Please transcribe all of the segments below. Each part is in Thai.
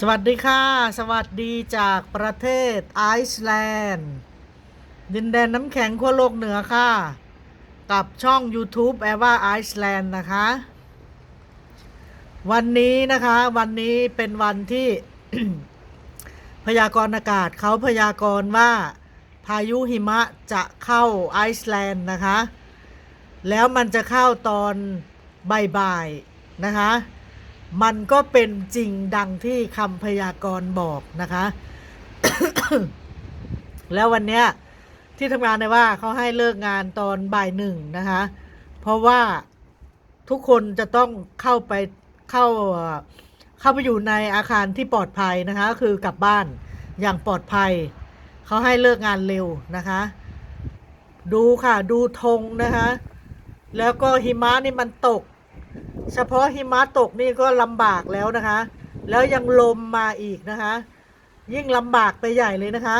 สวัสดีค่ะ สวัสดีจากประเทศไอซ์แลนด์ดินแดนน้ำแข็งขั้วโลกเหนือค่ะ กับช่อง YouTube แอว่าไอซ์แลนด์นะคะ วันนี้นะคะวันนี้เป็นวันที่ พยากรณ์อากาศเขาพยากรณ์ว่า พายุหิมะจะเข้าไอซ์แลนด์นะคะ แล้วมันจะเข้าตอนบ่ายๆนะคะ มันก็เป็นจริงดังที่คำพยากรณ์บอกนะคะ แล้ววันเนี้ยที่ทำงานในว่าเขาให้เลิกงานตอนบ่ายหนึ่งนะคะ เพราะว่าทุกคนจะต้องเข้าไปเข้าเอ่อเข้าไปอยู่ในอาคารที่ปลอดภัยนะคะ คือกลับบ้านอย่างปลอดภัย เขาให้เลิกงานเร็วนะคะ ดูค่ะดูธงนะคะ แล้วก็หิมะนี่มันตก เฉพาะหิมะตกนี่ก็ลำบากแล้วนะคะ แล้วยังลมมาอีกนะคะ ยิ่งลำบากไปใหญ่เลยนะคะ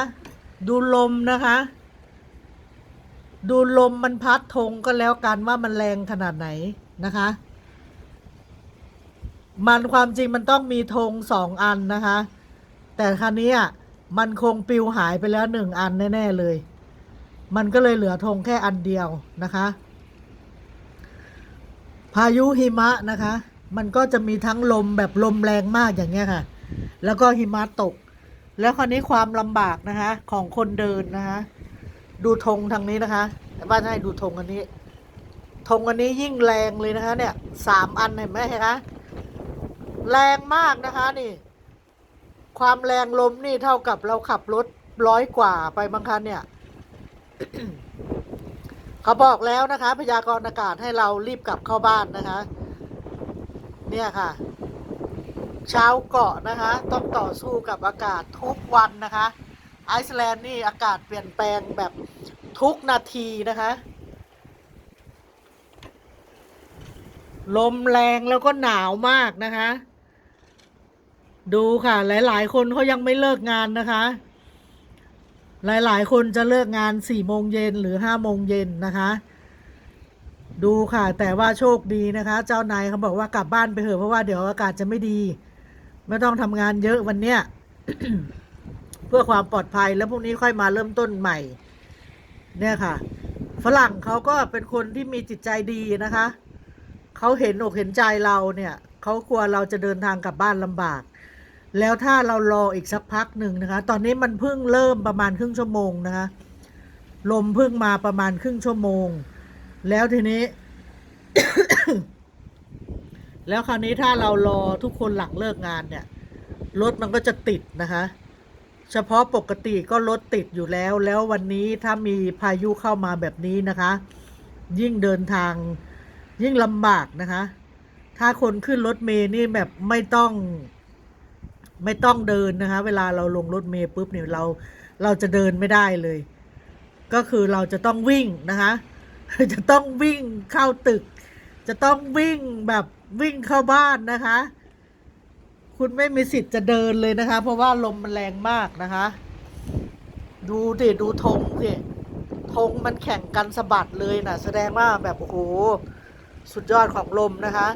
ดูลมนะคะ ดูลมมันพัดธงก็แล้วกันว่ามันแรงขนาดไหนนะคะ มันความจริงมันต้องมีธงสองอันนะคะ แต่ครั้นี้อะมันคงปิวหายไปแล้วหนึ่งอันแน่ ๆ เลย มันก็เลยเหลือธงแค่อันเดียวนะคะ พายุหิมะนะคะ มันก็จะมีทั้งลมแบบลมแรงมากอย่างเงี้ยค่ะ แล้วก็หิมะตก แล้วคราวนี้ความลำบากนะคะ ของคนเดินนะคะ ดูธงทางนี้นะคะแต่ว่าให้ดูธงอันนี้ธงอันนี้ยิ่งแรงเลยนะคะ เนี่ยสามอันเห็นไหมคะแรงมากนะคะนี่ ความแรงลมนี่เท่ากับเราขับรถร้อยกว่าไปบางคันเนี่ย เขาบอกแล้วนะคะ พยากรณ์อากาศให้เรารีบกลับเข้าบ้านนะคะ เนี่ยค่ะ ชาวเกาะนะคะ ต้องต่อสู้กับอากาศทุกวันนะคะ ไอซ์แลนด์นี่อากาศเปลี่ยนแปลงแบบทุกนาทีนะคะ ลมแรงแล้วก็หนาวมากนะคะ ดูค่ะ หลาย ๆ คนเขายังไม่เลิกงานนะคะ หลาย ๆ คนจะเลิกงานสี่โมงเย็นหรือห้าโมงเย็นนะคะ ดูค่ะ แต่ว่าโชคดีนะคะ เจ้านายเขาบอกว่ากลับบ้านไปเถอะเพราะว่าเดี๋ยวอากาศจะไม่ดี ไม่ต้องทำงานเยอะวันเนี้ยเพื่อความปลอดภัยแล้วพรุ่งนี้ค่อยมาเริ่มต้นใหม่ เนี่ยค่ะ ฝรั่งเขาก็เป็นคนที่มีจิตใจดีนะคะเขาเห็นอกเห็นใจเราเนี่ยเขากลัวเราจะเดินทางกลับบ้านลำบาก แล้วถ้าเรารออีกสักพักหนึ่งนะคะ ตอนนี้มันเพิ่งเริ่มประมาณครึ่งชั่วโมงนะคะ ลมเพิ่งมาประมาณครึ่งชั่วโมง แล้วทีนี้ แล้วคราวนี้ถ้าเรารอทุกคนหลังเลิกงานเนี่ย รถมันก็จะติดนะคะ เฉพาะปกติก็รถติดอยู่แล้ว แล้ววันนี้ถ้ามีพายุเข้ามาแบบนี้นะคะ ยิ่งเดินทางยิ่งลำบากนะคะ ถ้าคนขึ้นรถเมล์นี่แบบไม่ต้อง ไม่ต้องเดินนะคะ เวลาเราลงรถเมล์ปุ๊บเนี่ยเราเราจะเดินไม่ได้เลย ก็คือเราจะต้องวิ่งนะคะจะต้องวิ่งเข้าตึก จะต้องวิ่งแบบวิ่งเข้าบ้านนะคะ คุณไม่มีสิทธิ์จะเดินเลยนะคะ เพราะว่าลมมันแรงมากนะคะ ดูดิดูธงสิธงมันแข่งกันสะบัดเลยนะแสดงว่าแบบโอ้โหสุดยอดของลมนะคะ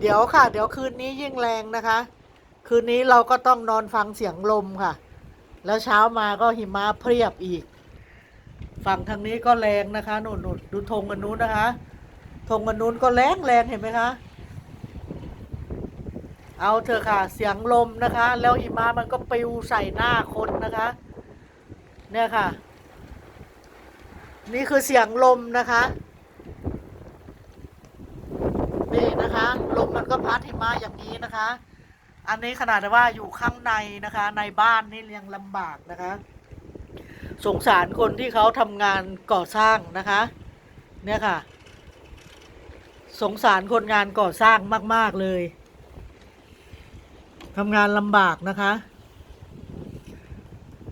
เดี๋ยวค่ะ เดี๋ยวคืนนี้ยิ่งแรงนะคะ คืนนี้เราก็ต้องนอนฟังเสียงลมค่ะ แล้วเช้ามาก็หิมะเพรียบอีก ฝั่งทางนี้ก็แรงนะคะนู่นนู่นดูธงกันนู้นนะคะธงกันนู้นก็แรงแรงเห็นไหมคะ เอาเถอะค่ะ เสียงลมนะคะ แล้วหิมะมันก็ปิวใส่หน้าคนนะคะ เนี่ยค่ะ นี่คือเสียงลมนะคะนี่นะคะ ลมมันก็พัดหิมะอย่างนี้นะคะ อันนี้ขนาดว่าอยู่ข้างในนะคะ ในบ้านนี่ยังลำบากนะคะ สงสารคนที่เขาทำงานก่อสร้างนะคะ เนี่ยค่ะ สงสารคนงานก่อสร้างมาก ๆ เลยทำงานลำบากนะคะ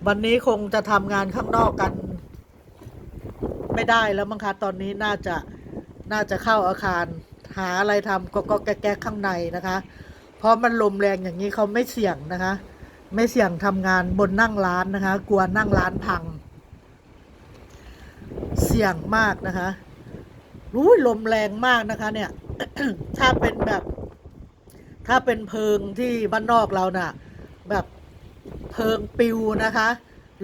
วันนี้คงจะทำงานข้างนอกกัน ไม่ได้แล้วมั้งคะตอนนี้น่าจะน่าจะเข้าอาคาร หาอะไรทำก็ก็แก๊กๆข้างในนะคะ เพราะมันลมแรงอย่างนี้เขาไม่เสี่ยงนะคะ ไม่เสี่ยงทำงานบนนั่งร้านนะคะ กลัวนั่งร้านพัง เสี่ยงมากนะคะรู้ยลมแรงมากนะคะ เนี่ย ถ้าเป็นแบบ ถ้าเป็นเพิงที่บ้านนอกเราน่ะ แบบเพิงปิวนะคะ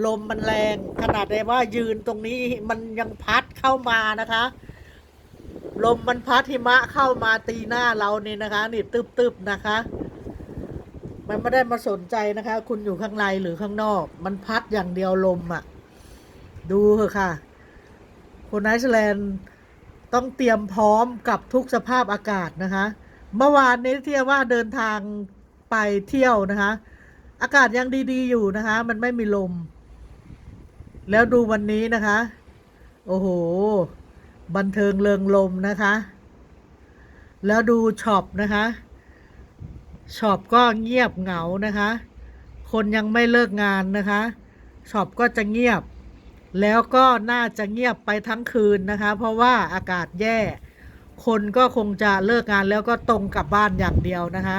ลมมันแรงขนาดได้ว่ายืนตรงนี้มันยังพัดเข้ามานะคะ ลมมันพัดหิมะเข้ามาตีหน้าเรานี่นะคะ นี่ตึบๆนะคะ มันไม่ได้มาสนใจนะคะ คุณอยู่ข้างในหรือข้างนอก มันพัดอย่างเดียวลมอะ่ะ ดูเถอะค่ะ คนไอซ์แลนด์ต้องเตรียมพร้อมกับทุกสภาพอากาศนะคะ เมื่อวานนี้เที่ยวว่าเดินทางไปเที่ยวนะคะ อากาศยังดีๆอยู่นะคะ มันไม่มีลม แล้วดูวันนี้นะคะ โอ้โห บันเทิงเริงลมนะคะ แล้วดูช็อปนะคะช็อปก็เงียบเหงานะคะ คนยังไม่เลิกงานนะคะช็อปก็จะเงียบ แล้วก็น่าจะเงียบไปทั้งคืนนะคะ เพราะว่าอากาศแย่ คนก็คงจะเลิกงานแล้วก็ตรงกลับบ้านอย่างเดียวนะคะ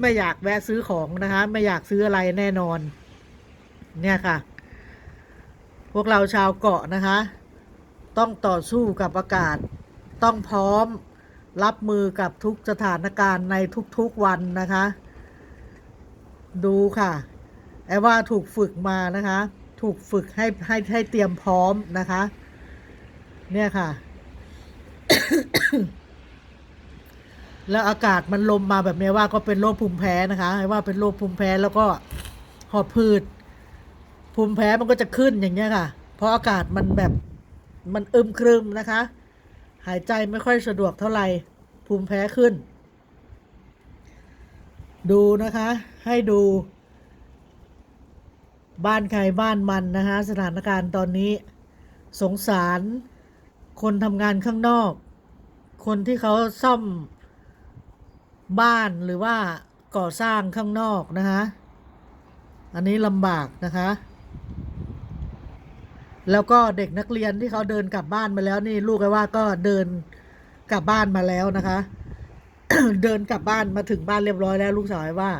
ไม่อยากแวะซื้อของนะคะ ไม่อยากซื้ออะไรแน่นอน เนี่ยค่ะ พวกเราชาวเกาะนะคะ ต้องต่อสู้กับอากาศ ต้องพร้อมรับมือกับทุกสถานการณ์ในทุกๆวันนะคะ ดูค่ะไอ้ว่าถูกฝึกมานะคะ ถูกฝึกให้ให้ให้เตรียมพร้อมนะคะ เนี่ยค่ะ แล้วอากาศมันลมมาแบบนี้ว่าก็เป็นโรคภูมิแพ้นะคะไอ้ว่าเป็นโรคภูมิแพ้แล้วก็หอบพืดภูมิแพ้มันก็จะขึ้นอย่างเงี้ยค่ะ เพราะอากาศมันแบบ มันอึมครึมนะคะ หายใจไม่ค่อยสะดวกเท่าไหร่ ภูมิแพ้ขึ้น ดูนะคะ ให้ดู บ้านใครบ้านมันนะคะ สถานการณ์ตอนนี้ สงสาร คนทำงานข้างนอก คนที่เขาซ่อมบ้านหรือว่าก่อสร้างข้างนอกนะคะ อันนี้ลำบากนะคะ แล้วก็เด็กนักเรียนที่เขาเดินกลับบ้านมาแล้วนี่ลูกไอ้ว่าก็เดินกลับบ้านมาแล้วนะคะ เดินกลับบ้านมาถึงบ้านเรียบร้อยแล้ว ลูกสาวไอ้ว่า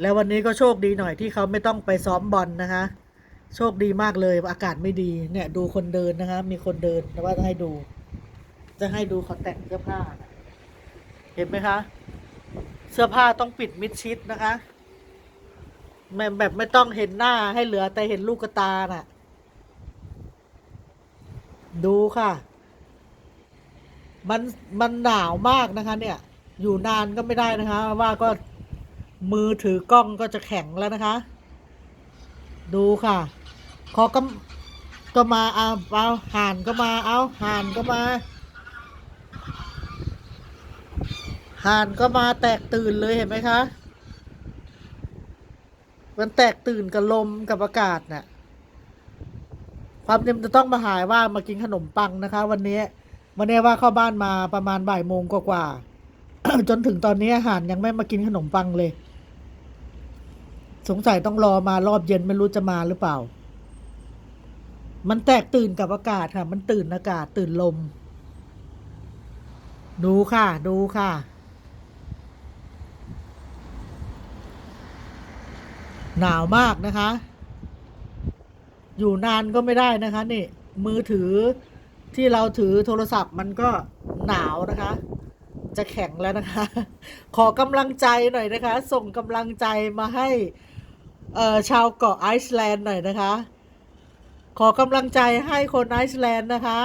แล้ววันนี้ก็โชคดีหน่อยที่เขาไม่ต้องไปซ้อมบอลนะคะ โชคดีมากเลยอากาศไม่ดีเนี่ย ดูคนเดินนะคะ มีคนเดินแต่ว่าจะให้ดู จะให้ดูเขาแต่งเสื้อผ้า เห็นไหมคะ เสื้อผ้าต้องปิดมิดชิดนะคะ ไม่แบบไม่ต้องเห็นหน้าให้เหลือแต่เห็นลูกตาน่ะ ดูค่ะ มันมันหนาวมากนะคะ เนี่ย อยู่นานก็ไม่ได้นะคะ ว่าก็มือถือกล้องก็จะแข็งแล้วนะคะ ดูค่ะ ขอก็ก็มาเอาเอาห่านก็มาเอาห่านก็มาห่านก็มาแตกตื่นเลยเห็นไหมคะ มันแตกตื่นกับลมกับอากาศน่ะความจริงจะต้องมาหายว่ามากินขนมปังนะคะ วันนี้วันนี้ว่าเข้าบ้านมาประมาณบ่ายโมงกว่าๆจนถึงตอนนี้อาหารยังไม่มากินขนมปังเลย สงสัยต้องรอมารอบเย็นไม่รู้จะมาหรือเปล่า มันแตกตื่นกับอากาศค่ะ มันตื่นอากาศตื่นลม ดูค่ะ ดูค่ะ หนาวมากนะคะ อยู่นานก็ไม่ได้นะคะนี่มือถือที่เราถือโทรศัพท์มันก็หนาวนะคะ จะแข็งแล้วนะคะ ขอกำลังใจหน่อยนะคะ ส่งกำลังใจมาให้ชาวเกาะไอซ์แลนด์หน่อยนะคะ ขอกำลังใจให้คนไอซ์แลนด์นะคะ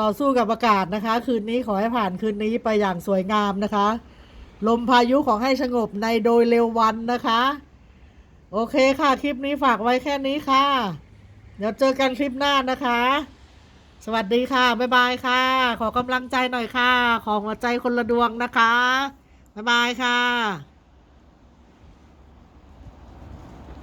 ต่อสู้กับอากาศนะคะ คืนนี้ขอให้ผ่านคืนนี้ไปอย่างสวยงามนะคะ ลมพายุของให้สงบในโดยเร็ววันนะคะ โอเคค่ะ คลิปนี้ฝากไว้แค่นี้ค่ะ เดี๋ยวเจอกันคลิปหน้านะคะ สวัสดีค่ะ บ๊ายบายค่ะ ขอกำลังใจหน่อยค่ะ ขอหัวใจคนละดวงนะคะ บ๊ายบายค่ะ